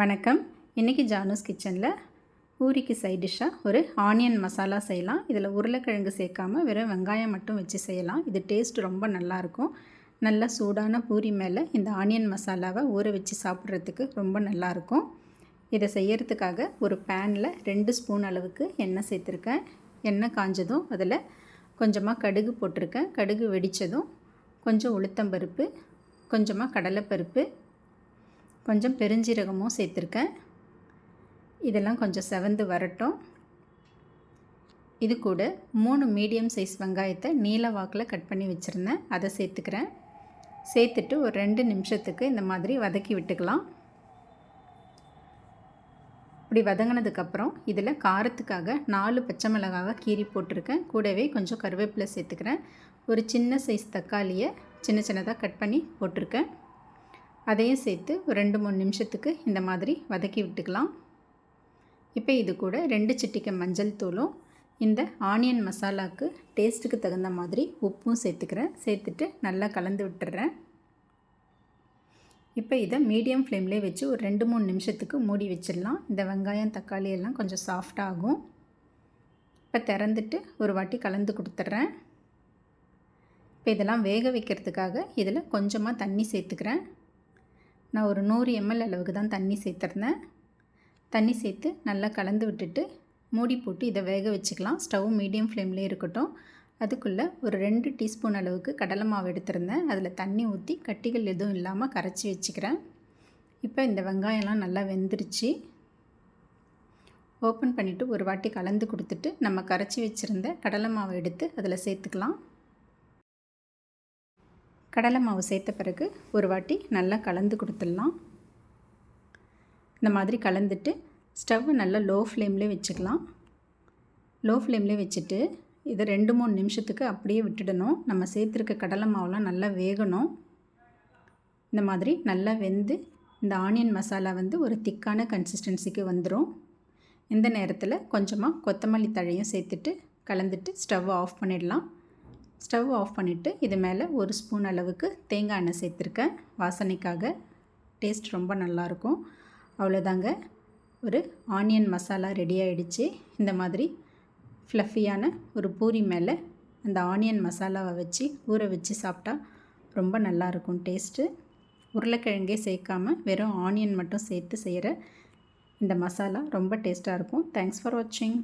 வணக்கம். இன்றைக்கி ஜானூஸ் கிச்சனில் பூரிக்கு சைட் டிஷ்ஷாக ஒரு ஆனியன் மசாலா செய்யலாம். இதில் உருளைக்கிழங்கு சேர்க்காமல் வெறும் வெங்காயம் மட்டும் வச்சு செய்யலாம். இது டேஸ்ட் ரொம்ப நல்லாயிருக்கும் நல்ல சூடான பூரி மேலே இந்த ஆனியன் மசாலாவை ஊற வச்சு சாப்பிட்றதுக்கு ரொம்ப நல்லாயிருக்கும் இதை செய்யறதுக்காக ஒரு பேனில் ரெண்டு ஸ்பூன் அளவுக்கு எண்ணெய் சேர்த்துருக்கேன். எண்ணெய் காஞ்சதும் அதில் கொஞ்சமாக கடுகு போட்டிருக்கேன். கடுகு வெடித்ததும் கொஞ்சம் உளுத்தம்பருப்பு கொஞ்சமாக கடலைப்பருப்பு கொஞ்சம் பெருஞ்சீரகமும் சேர்த்துருக்கேன். இதெல்லாம் கொஞ்சம் செவந்து வரட்டும். இது கூட மூணு மீடியம் சைஸ் வெங்காயத்தை நீல வாக்கில் கட் பண்ணி வச்சுருந்தேன். அதை சேர்த்துக்கிறேன். சேர்த்துட்டு ஒரு ரெண்டு நிமிஷத்துக்கு இந்த மாதிரி வதக்கி விட்டுக்கலாம். இப்படி வதங்கினதுக்கப்புறம் இதில் காரத்துக்காக நாலு பச்சை மிளகாவை கீறி போட்டிருக்கேன். கூடவே கொஞ்சம் கருவேப்பிலை சேர்த்துக்கிறேன். ஒரு சின்ன சைஸ் தக்காளியை சின்ன சின்னதாக கட் பண்ணி போட்டிருக்கேன். அதையும் சேர்த்து ஒரு ரெண்டு மூணு நிமிஷத்துக்கு இந்த மாதிரி வதக்கி விட்டுக்கலாம். இப்போ இது கூட ரெண்டு சிட்டிக்கை மஞ்சள் தூளும் இந்த ஆனியன் மசாலாவுக்கு டேஸ்ட்டுக்கு தகுந்த மாதிரி உப்பும் சேர்த்துக்கிறேன். சேர்த்துட்டு நல்லா கலந்து விட்டுறேன். இப்போ இதை மீடியம் ஃப்ளேம்லேயே வச்சு ஒரு ரெண்டு மூணு நிமிஷத்துக்கு மூடி வச்சிடலாம். இந்த வெங்காயம் தக்காளி எல்லாம் கொஞ்சம் சாஃப்டாகும் இப்போ திறந்துட்டு ஒரு வாட்டி கலந்து கொடுத்துட்றேன். இப்போ இதெல்லாம் வேக வைக்கிறதுக்காக இதில் கொஞ்சமாக தண்ணி சேர்த்துக்கிறேன். நான் ஒரு நூறு எம்எல் அளவுக்கு தான் தண்ணி சேர்த்துருந்தேன். தண்ணி சேர்த்து நல்லா கலந்து விட்டுட்டு மூடி போட்டு இதை வேக வச்சுக்கலாம். ஸ்டவ் மீடியம் ஃப்ளேம்லேயே இருக்கட்டும். அதுக்குள்ளே ஒரு ரெண்டு டீஸ்பூன் அளவுக்கு கடலை மாவு எடுத்திருந்தேன். அதில் தண்ணி ஊற்றி கட்டிகள் எதுவும் இல்லாமல் கரைச்சி வச்சுக்கிறேன். இப்போ இந்த வெங்காயம்லாம் நல்லா வெந்துருச்சு. ஓப்பன் பண்ணிவிட்டு ஒரு வாட்டி கலந்து கொடுத்துட்டு நம்ம கரைச்சி வச்சுருந்த கடலை மாவை எடுத்து அதில் சேர்த்துக்கலாம். கடலை மாவு சேர்த்த பிறகு ஒரு வாட்டி நல்லா கலந்து கொடுத்துடலாம். இந்த மாதிரி கலந்துட்டு ஸ்டவ் நல்லா லோ ஃப்ளேம்லேயே வச்சுக்கலாம். லோ ஃப்ளேம்லேயே வச்சுட்டு இதை ரெண்டு மூணு நிமிஷத்துக்கு அப்படியே விட்டுடணும். நம்ம சேர்த்துருக்க கடலை மாவுலாம் நல்லா வேகணும். இந்த மாதிரி நல்லா வெந்து இந்த ஆனியன் மசாலா வந்து ஒரு திக்கான கன்சிஸ்டன்சிக்கு வந்துடும் இந்த நேரத்தில் கொஞ்சமாக கொத்தமல்லி தழையும் சேர்த்துட்டு கலந்துட்டு ஸ்டவ் ஆஃப் பண்ணிடலாம். ஸ்டவ் ஆஃப் பண்ணிவிட்டு இது மேலே ஒரு ஸ்பூன் அளவுக்கு தேங்காய் எண்ணெய் சேர்த்துருக்கேன். வாசனைக்காக. டேஸ்ட் ரொம்ப நல்லாயிருக்கும். அவ்வளோதாங்க. ஒரு ஆனியன் மசாலா ரெடி ஆகிடுச்சு இந்த மாதிரி ஃப்ளஃபியான ஒரு பூரி மேலே அந்த ஆனியன் மசாலாவை வச்சு ஊற வச்சு சாப்பிட்டா ரொம்ப நல்லாயிருக்கும் டேஸ்ட்டு. உருளைக்கிழங்கே சேர்க்காமல் வெறும் ஆனியன் மட்டும் சேர்த்து செய்கிற இந்த மசாலா ரொம்ப டேஸ்ட்டாக இருக்கும். தேங்க்ஸ் ஃபார் வாட்சிங்